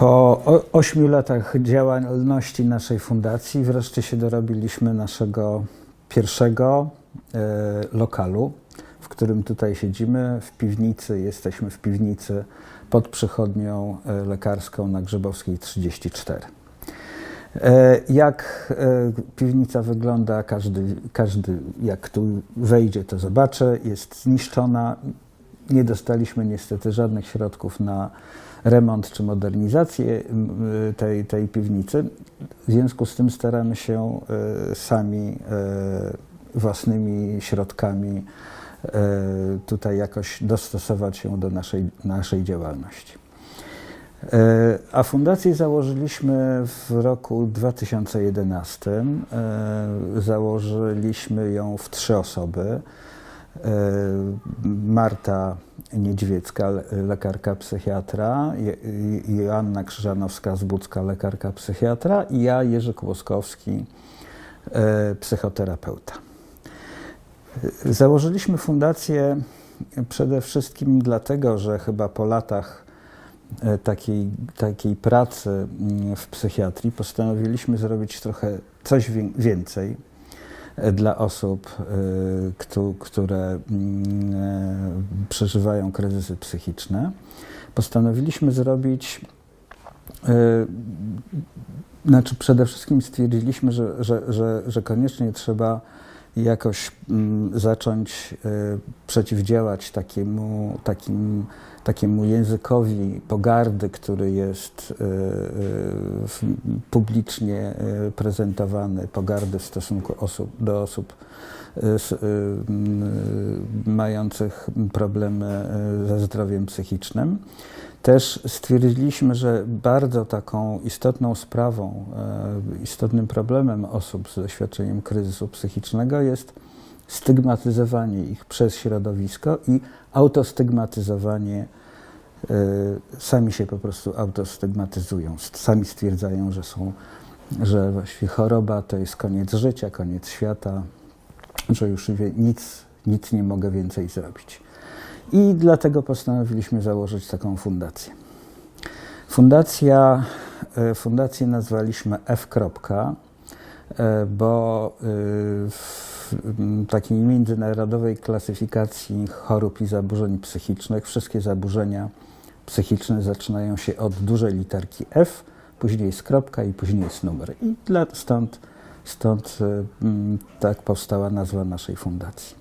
Po ośmiu latach działalności naszej fundacji wreszcie się dorobiliśmy naszego pierwszego e, lokalu, w którym tutaj siedzimy, w piwnicy. Jesteśmy w piwnicy pod przychodnią e, lekarską na Grzybowskiej 34. E, Jak piwnica wygląda, każdy, każdy jak tu wejdzie, to zobaczy. Jest zniszczona. Nie dostaliśmy niestety żadnych środków na remont czy modernizację m, y, tej, tej piwnicy. W związku z tym staramy się e, sami e, własnymi środkami tutaj jakoś dostosować się do naszej, naszej działalności. A fundację założyliśmy w roku 2011. E, Założyliśmy ją w trzy osoby. E, Marta Niedźwiecka, le- lekarka psychiatra, Joanna Krzyżanowska-Zbudzka, lekarka psychiatra i ja, Jerzy Kłoskowski, e, psychoterapeuta. E, Założyliśmy fundację przede wszystkim dlatego, że chyba po latach takiej, takiej pracy mm, w psychiatrii postanowiliśmy zrobić trochę coś wię- więcej dla osób, któ- które mm, e, przeżywają kryzysy psychiczne. Postanowiliśmy zrobić, e, znaczy przede wszystkim stwierdziliśmy, że, że, że, że koniecznie trzeba jakoś mm, zacząć e, przeciwdziałać takiemu, takim, takiemu językowi pogardy, który jest e, e, publicznie prezentowany, pogardy w stosunku osób, do osób mających problemy ze zdrowiem psychicznym. Też stwierdziliśmy, że bardzo taką istotną sprawą, e, istotnym problemem osób z doświadczeniem kryzysu psychicznego jest stygmatyzowanie ich przez środowisko i autostygmatyzowanie. e, Sami się po prostu autostygmatyzują, sami stwierdzają, że są, że właściwie choroba to jest koniec życia, koniec świata, że już nic, nic nie mogę więcej zrobić. I dlatego postanowiliśmy założyć taką fundację. Fundacja, e, fundację nazwaliśmy F. e, bo e, w takiej międzynarodowej klasyfikacji chorób i zaburzeń psychicznych wszystkie zaburzenia psychiczne zaczynają się od dużej literki F, później jest kropka i później jest numer. I stąd, stąd tak powstała nazwa naszej fundacji.